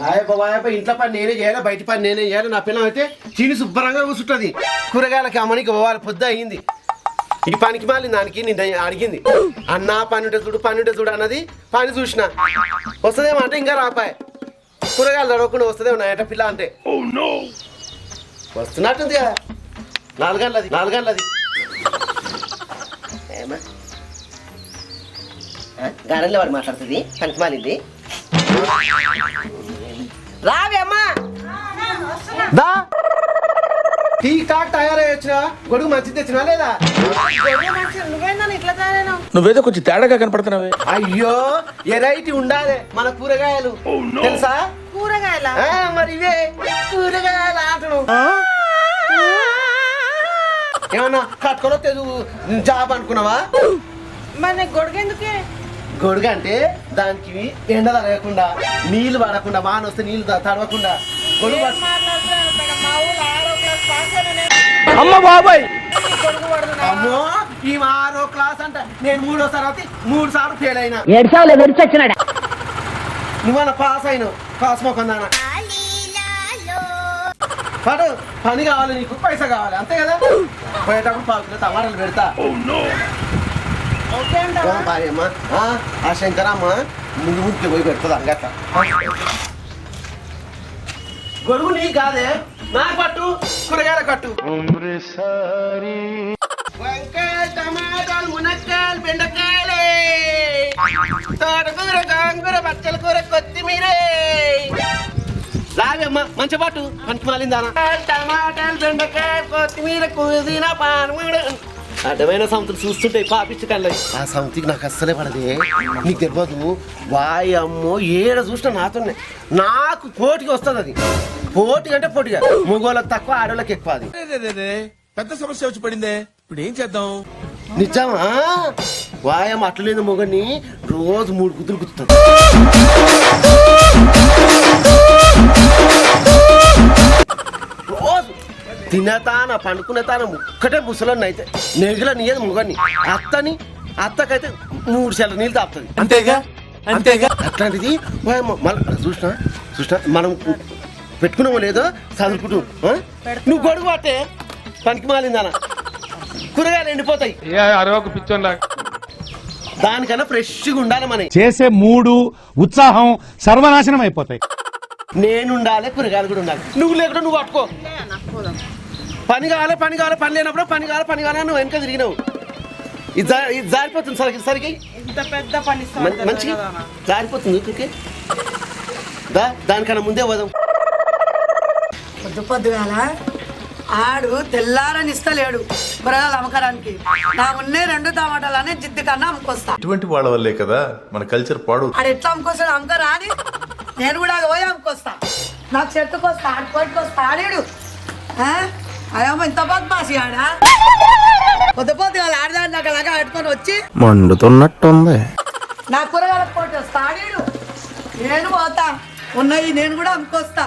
వాయప్ప వాయప్ప ఇంట్లో పని నేనే చేయాలి? బయట పని నేనే చేయాలి? నా పిల్లం అయితే చీని శుభ్రంగా కూర్చుంటుంది. కూరగాయలకి అమ్మనికి పోవాలి పొద్దు అయింది. ఈ పనికి మాలి దానికి నేను అడిగింది. అన్న పని ఉంటే చూడు పని ఉంటే చూడు అన్నది పని చూసిన. వస్తుందేమో అంటే ఇంకా రాపాయ్. కూరగాయలు తడవకుండా వస్తుందేమో నా ఏట పిల్ల అంటే. వస్తున్నట్టుంది కదా. నాలుగంటలది ఏమా? గారెల్లో వాడు మాట్లాడుతుంది? పనికి మాలింది? రావే అమ్మా. దా. టీ తయారై వచ్చిన గొడుగు మంచిది తెచ్చినా లేదా? నువ్వేందని ఇట్లా నువ్వేదో కొంచెం తేడాగా కనపడుతున్నావే. అయ్యో ఎరైటీ ఉండాలి మన కూరగాయలు. తెలుసా? కూరగాయల? ఆ, మరి ఇవే. కూరగాయలు ఆటలు. ఏమన్నా కట్టుకొని జాబ్ అనుకున్నావా? మన గొడుగెందుకే గొడుగు అంటే దానికి ఎండ తగలకుండా నీళ్ళు పడకుండా వాన వస్తే నీళ్ళు తడవకుండా. గొడుగు అమ్మ బాబాయ్! అమ్మో ఈ ఆరో క్లాస్ అంట. నేను మూడో తరగతి మూడు సార్లు ఫెయిల్ అయినా. ఏడ్చావులే విడిచొచ్చినాడు? నువ్వన్న పాస్ అయినావు? పాస్ మొక్కందానా పాటు పని కావాలి నీకు పైసా కావాలి అంతే కదా? పోయేటప్పుడు పావు కిలో టమాటాలు పెడతా. ఓ భార్యమ్మ ఆ, శంకరమ్మ ముందు ముందుకి పోయి పెడుతుంది అంగట్ల గొడుగు నీ కాదే నాకు పట్టు కూరగాయల కట్టు వంకాయ టమాటాలు మునక్కాయలు బెండకాయలే. తోటకూర గోంగూర బచ్చల కూర కొత్తిమీరే. లాగమ్మ మంచి పాటు పనికి మాలిందానా టమాటాలు బెండకాయలు కొత్తిమీర పుదీనా పానమూడు అడ్డమైన సంతులు చూస్తుంటాయి పాపించు కళ్ళవి ఆ సంతికి నాకు అస్సలే పడదే. నీకు తెలియదు వాయి అమ్మో ఏడ చూసినా నాతోనే. నాకు పోటీకి వస్తుంది అది. పోటీ అంటే పోటీగా మగోళ్ళకి తక్కువ ఆడోళ్ళకి ఎక్కువ అది. పెద్ద సమస్య వచ్చి పడిందే. ఇప్పుడు ఏం చేద్దాం? నిజమా? వాయం అట్లేదు మొగని రోజు మూడు కుదురు కుదురుతుంది తినతాన పండుకునేతాన ఒక్కటే ముసలన్న అయితే నెగిల నీయదు మొగని అత్తని అత్తకైతే మూడు సెల నీళ్ళు తాపుతుంది అంతేగా? అంతేగా? అట్లాంటిది చూసినా చూసినా మనం పెట్టుకున్నామో లేదో చదువుకుంటూ? నువ్వు గొడుగు పట్టే పనికి మాలిందానా కూరగాయలు ఎండిపోతాయి. అరవకు పిచ్చోన్లా దానికన్నా ఫ్రెష్గా ఉండాలి మన. చేసే మూడు ఉత్సాహం సర్వనాశనం అయిపోతాయి. నేను ఉండాలి కూరగాయలు కూడా ఉండాలి. నువ్వు లేకుండా నువ్వు పట్టుకో. పని కావాలి పని కావాలి పని లేనప్పుడు పని కావాలి పని కావాలి నువ్వు వెనక తిరిగినావు. ఇది జారిపోతుంది సరికి సరికి. ఇంత పెద్ద పని మంచిగా జారిపోతుంది ఇక్కడికి దా దానికన్నా ముందే పోదాం. పొద్దు పొద్దుగాల ఆడు తెల్లారనిస్తలేడు కూరగాయలు అమ్మకరానికి. నా ఉన్నే రెండు టమాటాలని జిద్దు కన్నా అమ్ముకొస్తా. ఇటువంటి వాళ్ళ వల్లే కదా మన కల్చర్ పాడు. ఆడు ఎట్లా అమ్ముకొస్తాడు? అమ్మకరా అని నేను కూడా అది పోయి అమ్ముకొస్తా. నాకు చెట్టుకొస్తా ఆడు కొట్టుకొస్తా ఆడాడు. అదేమో ఇంత బద్మాసి ఆడా పొద్దు పొద్దుగాల ఆడదాన్ని అక్కడ దాకా పెట్టుకొని వచ్చి మండుతున్నట్టుంది. నా కూరగాయల పోటీ వస్తా. ఆడాడు. నేను పోతా. ఉన్నాయి నేను కూడా అమ్ముకొస్తా?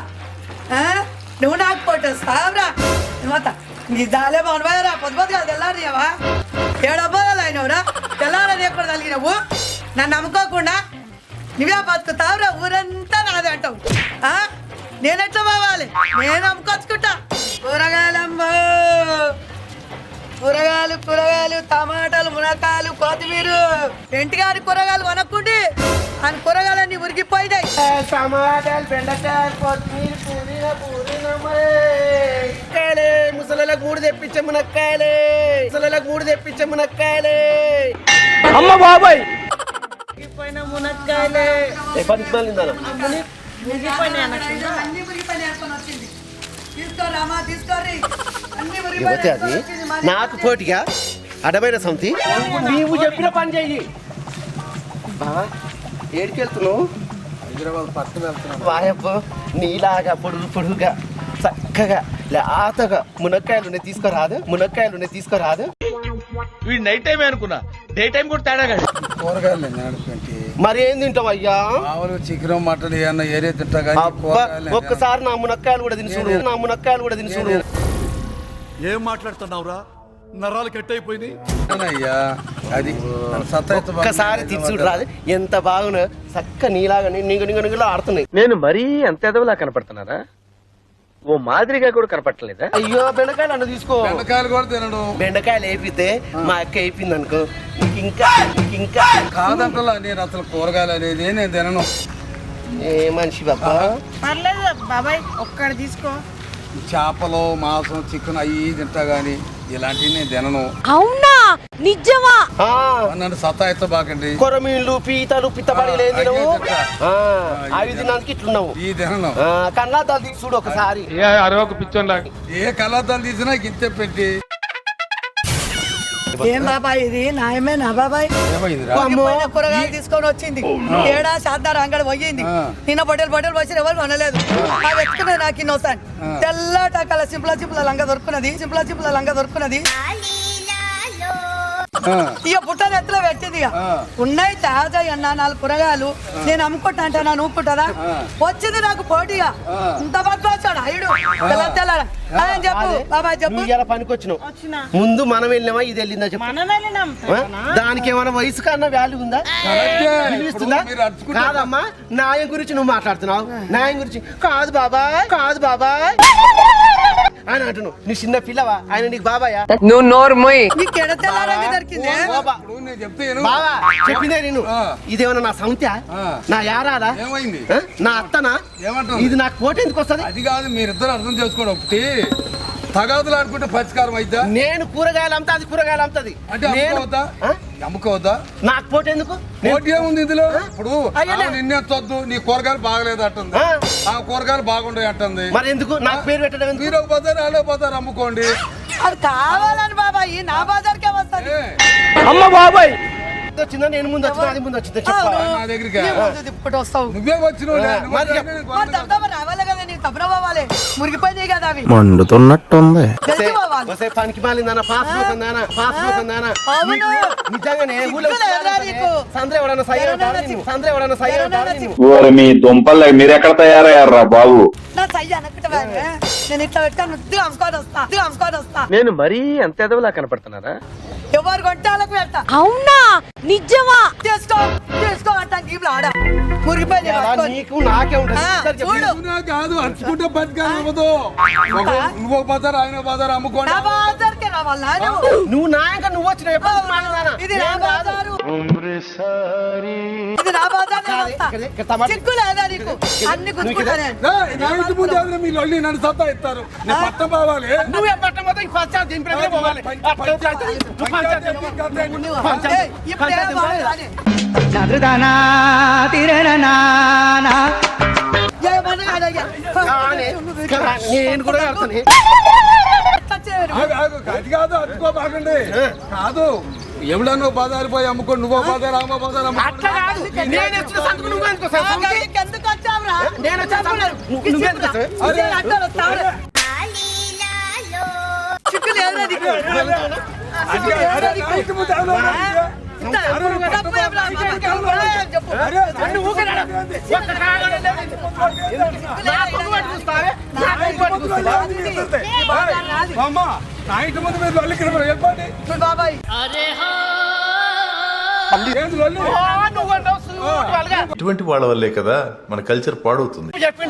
నువ్వు నాకు పోటీ వస్తావురా పోతా. నీ దాలే బాగున్నారా పొద్దు పొద్దుగా తెల్లారియావా ఏడబ్బాలు అయినవురా తెల్లారని ఎక్కడ తగినవు నన్ను నమ్ముకోకుండా నువ్వే బతుకుతావురా ఊరంతా నాది అంటావు. ఆ? నేనెట్లా పోవాలి? నేను అమ్ముకొచ్చుకుంటా. కూరగాయలమ్మో. కూరగాయలు కూరగాయలు టమాటాలు మునక్కాయలు కొత్తిమీర. ఇంటిగారి కూరగాయలు కొనక్కుండి. అని కూరగాయలన్నీ ఉరిగిపోయినాయి. టమాటాలు బెండకాయలు కొత్తిమీర పుదీనా పుదీనా మునక్కాయలే ముసలిలకు మూడు తెప్పించే మునక్కాయలే. ముసలిలకు మూడు తెప్పించే మునక్కాయలే. అమ్మ బాబాయ్! మునక్కాయలే. ఏ పనికి మాలిందానా మునిగిపోయినాయి అన్నట్టు అన్ని మురిగిపోయినాయి అనుకొని వచ్చింది. తీసుకోరామా తీసుకోరి అన్ని ఇవ్వతే మురిగిపోయినాయి అది అనుకొని వచ్చింది. మరి నాకు పోటీగా అడమైన సంతి? నీవు చెప్పిన పని చెయ్యి. బావా ఏడికి వెళ్తున్నావు? హైదరాబాద్ పట్టణం వెళ్తున్నావు వాయప్ప నీలాగా పొడుగు పొడుగుగా చక్కగా లేతగా మునక్కాయలు ఉన్నాయి తీసుకోరాదు మునక్కాయలు ఉన్నాయి తీసుకోరాదు. వీడు నైట్ టైం అనుకున్నా? డే టైం కూడా తేడా కూరగాయలు నడుపుకుంటే మరి ఏం తింటావు అయ్యా? చికెన్ మటన్ ఏమన్నా ఏరే తింటా ఒక్కసారి నా మునక్కాయలు కూడా తిని చూడు. నా మునక్కాయలు కూడా తిని చూడు. ఏం మాట్లాడుతున్నావురా? నరాలు కట్ అయిపోయినాయి అయ్యా అది సత్తా ఒక్కసారి తిరిచుడు రాదు ఎంత బాగున్నా చక్క నీలాగా నింగ నింగ నింగలో ఆడుతున్నాయి. నేను మరీ అంత ఎదవలా కనపడుతున్నారా? ఓ మాదిరిగా కూడా కనపడలేదా అయ్యో బెండకాయలు అన్న తీసుకో. బెండకాయలు కూడా తినడం. బెండకాయలు వేపితే మా అక్క వేపింది అనుకో. నీకు ఇంకా ఇంకా. కాదంటలా నేను అసలు కూరగాయలు అనేది నేను తినను. ఏ మనిషి బాబా? పర్లేదు బాబాయ్ ఒక్కడి తీసుకో. చేపలు మాంసం చికెన్ అవి తింటా గానీ ఇలాంటివి నేను తినను. అవునా? నిజమా? ఆ, నన్ను సత్తా ఎత్త బాకండి కొరమీన్లు పీతలు పిత్తపడి లేదు తినవు. అవి తిన్నందుకు ఇట్లున్నావు. ఈ తినను. ఆ, కన్నా తల్లి చూడు ఒకసారి. అరవకు పిచ్చోన్లా ఏ కళ్ళద్దాలు తీసినా గింత పెట్టి. ఏం బాబాయ్ ఇది? నాయమే నా బాబాయ్? కూరగాయలు తీసుకొని వచ్చింది. ఏడా శాతార అంగడి పోయింది. నిన్న బొట్టెలు బొట్టెలు వచ్చి ఎవరు కొనలేదు. అవి ఎత్తుకున్నది నాకు ఇన్నోసారి తెల్ల టకాల సింపుల సింపుల లంగా దొరుకున్నది సింపుల సింపుల లంగా దొరుకున్నది. ఇక పుట్టని ఎత్తులో పెట్టింది ఇక. ఉన్నాయి తాజా అన్న నాలుగు కూరగాయలు. నేను అమ్ముకుంటా అంటానా నువ్వుకుంటుందా వచ్చింది నాకు పోటీగా ఇంత పట్టు వచ్చాడు అయ్యుడు ఆయన చెప్పు బాబాయ్ చెప్పు. ఇలా పనికొచ్చినావు వచ్చిన. ముందు మనం వెళ్ళినామా ఇది వెళ్ళిందా చెప్పు. మనం వెళ్ళినాం. ఆ? దానికి ఏమైనా వయసు కన్నా వాల్యూ ఉందా. విలువిస్తుందా కాదమ్మా న్యాయం గురించి నువ్వు మాట్లాడుతున్నావు. న్యాయం గురించి. కాదు బాబాయ్ కాదు బాబాయ్. అని అంటున్నావు నీ చిన్న పిల్లవా? ఆయన నీకు బాబాయా? నువ్వు నోరు మొయ్. బాబా. చెప్పిందే నేను. ఇదేమన్నా నా సౌంత్య. నా యారాలా? ఏమైంది? నా అత్తనా? ఇది నాకు కోట ఎందుకు వస్తుంది? అది కాదు మీరిద్దరు అర్థం చేసుకోండి ఒకటి. తగాదులు ఆడుకుంటే పరిష్కారం అయిద్దా? నేను కూరగాయలు అమ్ముతా అది కూరగాయలు అమ్ముతుంది. అంటే నేను అమ్ముకోవద్దా? అమ్ముకోవద్దా? నాకు పోటీ ఎందుకు? పోటీ ఏముంది ఇందులో? ఇప్పుడు అయ్యో, నిన్నే తొద్దు నీ కూరగాయలు బాగలేదు అంటుంది. ఆ. కూరగాయలు బాగుండే అంటుంది. మరి ఎందుకు? నాకు పేరు పెట్టడం మీరు ఒక బజార్ వాళ్ళే బజార్ అమ్ముకోండి. అది కావాలని బాబాయ్ నా బజార్కే వస్తుంది. అమ్మ బాబాయ్! వచ్చిందా? నేను ముందు వచ్చినా అది ముందు వచ్చిందా? చెప్పు. నా దగ్గరికి? నువ్వే వచ్చినావు మరి. మరి కదా నీకు తప్పున పోవాలి. మురిగిపోయినాయి కదా అవి మండుతున్నట్టుంది పనికి అవును. నిజంగానే ఊళ్ళో? సంద్ర ఎవడన్నా. సంద్ర ఎవడన్నా మీ దుంపలు మీరెక్కడ తయారయ్యారా బాబు? నా చెయ్యి అనుకుంటా నేను ఇట్లా అమ్ముకొని వస్తా అమ్ముకొని వస్తా. నేను మరీ అంత ఎదవలా కనపడుతున్నారా ఎవరు కొంటే వాళ్ళకి పెడతా. అవునా? నిజమా? తీసుకో తీసుకో అంటాను ఆడ. మురిగిపోయి అలా నీకు నాకే ఉంటుంది. ఆ. చూడు. నువ్వు నాకు కాదు అరుచుకుంటే బతికాలి అవ్వదు. ఒక- నువ్వు ఒక బజార్ ఆయన ఒక బజార్ అమ్ముకోండి. నా బాజార్కే రావాలా నువ్వు నువ్వు నాయక నువ్వు వచ్చిన ఎప్పుడు మాలిందానా? ఇది నా నేను కాదు. బాజారు. ఇది నా మీ లొల్లి నన్ను సత్తా ఇస్తారు నేను పట్టం పోవాలి. నువ్వు మొత్తం ఈ పంచాయతీ పోవాలి. నేను కూడా కడతాను అది కాదు అతుకో బాగండి. కాదు. ఎవడన్నా బజారు పోయి అమ్ముకో నువ్వు బజార్ అమ్మ బజార్ అట్లా కాదు. నేను వచ్చిన సంతకు నువ్వు ఎందుకు ఎందుకు వచ్చావురా? నేను వచ్చిన నువ్వు- ఎందుకు అరే, ముందు. అమ్మ నా ఇంటి మీరు లొల్లి కింద వెళ్ళిపోండి బాబాయ్. ఏంది లొల్లి ఇటువంటి వాళ్ళ వల్లే కదా మన కల్చర్ పాడవుతుంది. నువ్వు చెప్పిన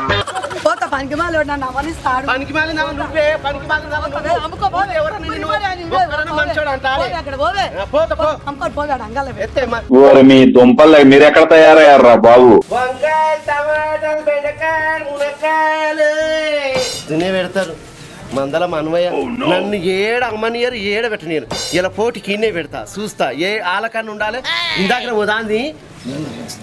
సత్తాయి ఒక్కడ నాకే తెలిసి నీకు నన్ను నేను అమ్ముకో లేకుండా నువ్వు దగ్గర కాదు నా చమ్మాయి పోత పనికి మాలో నన్ను అవనిస్తాడు పనికి మాలిన నువ్వే పనికి మాలిన నువ్వే అమ్ముకో పోలే ఎవరన్నా నిన్ను ఒక్కరన్నా మంచోడు అంటారే. అక్కడ పోవే. పోత పో. అమ్ముకొని పోగాడు అంగల ఎత్తే మా. దుంపలు మీరెక్కడ తయారయ్యారా బాబు? వంకాయలు టమాటాలు బెండకాయలు మునక్కాయలు. దున్నే పెడతారు. మందల మనమయ్య నన్ను ఏడ అమ్మనియరు ఏడ పెట్టనీరు ఇలా పోటీ కిన్నే పెడతా. చూస్తా ఏ ఆలకన్నా ఉండాలి ఇందాక ఉదాంది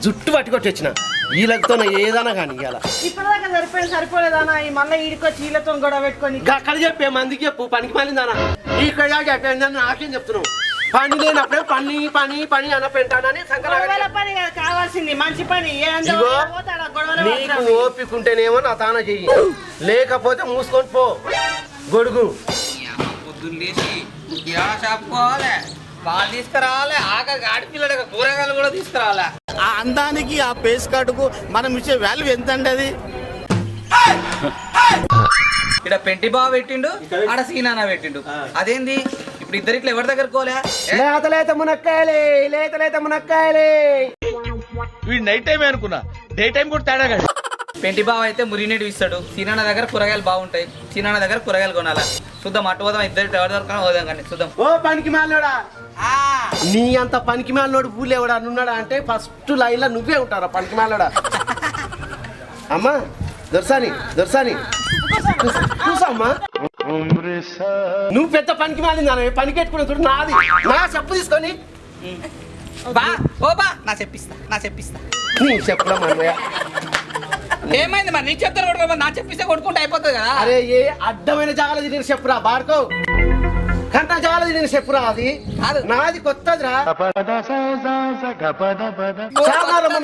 జుట్టు పట్టుకొచ్చి వచ్చిన. వీళ్ళతో ఏదైనా కానీ ఇవాళ ఇప్పటిదాకా సరిపోయింది సరిపోలేదానా ఈ మళ్ళీ ఈడికొచ్చి వీళ్ళతో గొడవ పెట్టుకొని. అక్కడ చెప్పే మందికి చెప్పు పనికి మాలిందానా ఇక్కడ చెప్పేందని నాకేం చెప్తున్నావు. పని లేనప్పుడే పని పని పని అన్న పెంటానని గొడవల పని కాదు కావాల్సింది మంచి పని. ఏందో ఇగో పోతాడా గొడవల నీకు మాత్రం. ఓపిక ఉంటేనేమో నా తాన చెయ్యి. లేకపోతే మూసుకొని పో. గొడుగు. పొద్దున్న లేచి కిరాణా షాప్ పోవాలి పాలు తీసుకురావాలి ఆఖరికి ఆడపిల్లలకి కూరగాయలు కూడా తీసుకురావాలి. ఆ అందానికి ఆ పేస్ కార్డుకు మనం ఇచ్చే వాల్యూ ఎంత అండి అది? ఇక్కడ పెంటి బావ పెట్టిండు ఆడ సీనానా పెట్టిండు. అదేంది? ఇప్పుడు ఇద్దరిట్లో ఎవరి దగ్గర కోలే లేత లేత మునక్కాయలే లేత లేత మునక్కాయలే. వీడు నైట్ టైం అనుకున్నా డే టైం కూడా తేడా కాదు. పెంటి బావ అయితే మురినీడు ఇస్తాడు. సీనాన్న దగ్గర కూరగాయలు బాగుంటాయి. సీనాన్న దగ్గర కూరగాయలు కొనాలా? చూద్దాం అటు పోదాం ఇద్దరు ఎవరి దగ్గర పోదాం కానీ చూద్దాం. ఓ పనికి మాలినోడా. ఆ, నీ అంత పనికి మాలినోడు ఊళ్ళో ఎవడా ఉన్నాడా అంటే ఫస్ట్ లైన్లో నువ్వే ఉంటారా పనికి మాలినోడా అమ్మా దొరసాని దొరసాని. చూసమ్మా నువ్వు పెద్ద పనికి మాలిందా పనికి ఎట్టుకునే చూడు నాది. నా చెప్పు తీసుకొని. బా ఓ బా. నా చెప్పిస్తా నా చెప్పిస్తా. నీ చెప్పురా మనవయ్య ఏమైంది మరి? నీ చెప్తాను కొడుకో నా చెప్పిస్తే కొట్టుకుంటే అయిపోతుంది కదా. అరే ఏ అడ్డమైన జాగల చెప్పురా బాడుకో. కంట చెప్పురా అది. నాది కొత్తదిరా.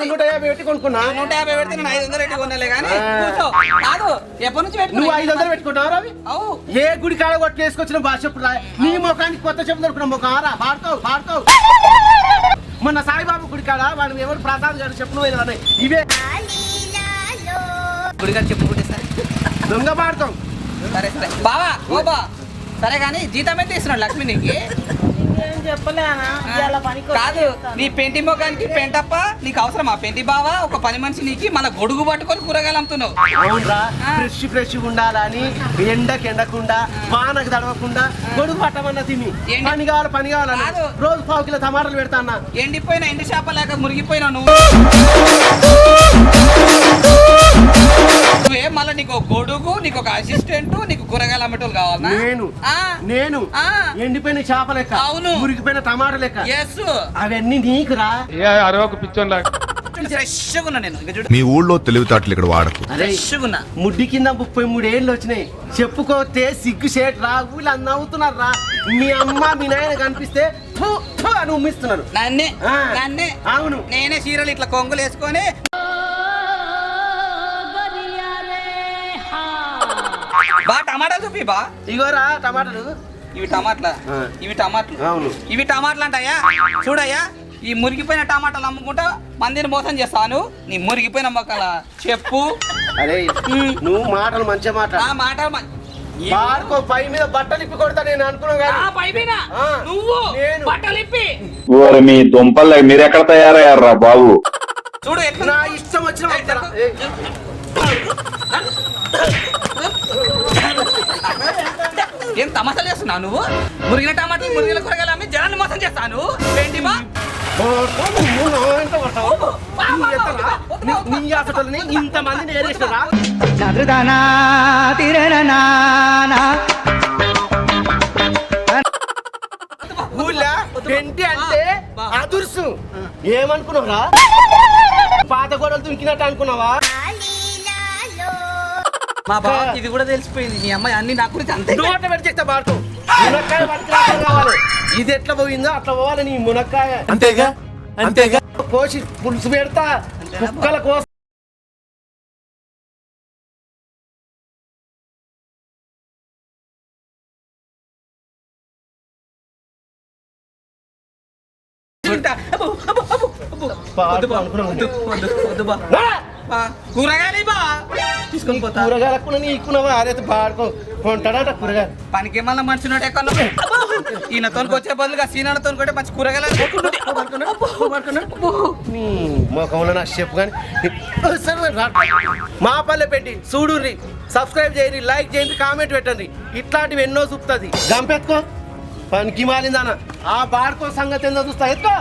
నూట యాభై పెట్టి కొనుక్కున్నా. నూట యాభై పెడితే నేను ఐదు వందలు పెట్టి కొనాలే కానీ ఆ. కూర్చో. కాదు ఎప్పటి నుంచి నువ్వు ఐదు వందలు పెట్టుకుంటావు అవి. ఏ గుడి కాడ చెప్పురా నీ ముఖానికి కొత్త చెప్పు దొరుకున్న ముఖం. రా బాడుకోవు బాడుకోవు మొన్న సాయిబాబు గుడి కాడ వాడు ఎవరు ప్రసాద్ గారు చెప్పు ఇవే. గుడిగారు చెప్పుకుంటే సరే. దొంగ పాడుతాం. సరే సరే. బావా ఓ బా. సరే కానీ జీతం ఎంత ఇస్తున్నాడు లక్ష్మి నీకు? ఏం చెప్పలేనా? ఇవాళ పనికి కాదు నీ పెంటి మొఖానికి పెంటప్ప నీకు అవసరమా? పెంటి బావా ఒక పని మనిషి నీకు మళ్ళీ గొడుగు పట్టుకొని కూరగాయలు అమ్ముతున్నావు. అవునరా ఆ. ఫ్రెష్ ఫ్రెష్ ఉండాలని ఎండకి ఎండకుండా వానకు తడవకుండా గొడుగు పట్టమన్న తిని. పని కావాలి పని కావాలని కాదు. రోజు పావు కిలో టమాటాలు పెడతా అన్న. ఎండిపోయిన ఎండి చేప లేక మురిగిపోయినా నువ్వు. నువ్వే మళ్ళీ నీకు ఒక గొడుగు నీకు ఒక అసిస్టెంట్ నీకు కూరగాయలు అమ్మటోళ్ళు కావాలా? నేను ఆ, నేను ఆ. ఎండిపోయిన చేప లెక్క అవును. మురిగిపోయిన టమాటా లెక్క. ఎస్ అవన్నీ నీకురా. అరవకు పిచ్చోన్లా ఫ్రెష్గా ఉన్నా నేను. ఇక చూడు. మీ ఊళ్ళో తెలివితేటలు ఇక్కడ వాడకు. అరే ఫ్రెష్గా ఉన్నా. ముడ్డి కింద ముప్పై మూడు ఏళ్ళు వచ్చినాయి. చెప్పుకోతే సిగ్గు షేట్ రా ఊళ్ళో నవ్వుతున్నారు రా. మీ అమ్మ మీ నాయన కనిపిస్తే ఫు, ఫు అని ఉమ్మిస్తున్నారు నన్నే ఆ. నన్నే. అవును. నేనే చీరలు ఇట్లా కొంగులు వేసుకొని బా టమాటాలు చూపి బా. ఇగోరా టమాటాలు. ఇవి టమాటాలు? ఆ. ఇవి టమాటాలు. అవును. ఇవి టమాటాలు అంటాయా చూడయ్యా ఈ మురిగిపోయిన టమాటాలు అమ్ముకుంటా మందిని మోసం చేస్తాను. నీ మురిగిపోయిన మొక్కల చెప్పు. అరే నువ్వు మాటలు మంచిగా మాట నా మాట మ- ఈ- పార్కో పై మీద బట్టలు ఇప్పి కొడతా నేను అనుకున్నా ఆ పైపైన ఆ, నువ్వు నేను. బట్టలు ఇప్పి. ఓరి మీ దుంపల్లే మీరెక్కడ తయారయ్యారా బాబు? చూడు ఎట్లా నా ఇష్టం వచ్చిన వస్తారా? ఏ, ఏం తమాషాలు చేస్తున్నావు నువ్వు? మురిగిన టమాటాలు మురిగిన కూరగాయలు అమ్మి జనాన్ని మోసం చేస్తాను. ఏంటి ఊళ్ళో? అంటే అదుర్సు ఏమనుకున్నావురా? పాత గోడలు దుంకినట్టు అనుకున్నావా? మా బావ ఇది కూడా తెలిసిపోయింది. మీ అమ్మాయి అన్ని నా గురించి అంతే. నోట పెట్టి చెప్తా బాడుకో మునక్కాయ పట్టుకురావడం కావాలి ఇది ఎట్లా పోయిందో అట్లా పోవాలి నీ మునక్కాయ. అంతేగా? అంతేగా? కోసి పులుసు పెడతా కుక్కల కోసి తింటా. అబ్బో, అబ్బో, అబ్బో, అబ్బో. వద్దు బా, తీసుకొని పోతా. కూరగాయలు కూడా నీ ఎక్కువ ఆరైతే కొంటాడట కూరగాయలు. పనికి మళ్ళీ మనిషి నోట ఎక్కడ ఈయనతో బదులుగా సీనాతో కూడా మంచి కూరగాయలు మొఖంలో నాకు చెప్పు కానీ మా పల్లె పెట్టి చూడుర్రి. సబ్స్క్రైబ్ చేయండి లైక్ చేయండి కామెంట్ పెట్టండి. ఇట్లాంటివి ఎన్నో చూపుతుంది. గంపెత్తుకో. పనికి మాలిందానా. ఆ బాడుకో సంగతి ఏందో చూస్తా. ఎత్తుకో.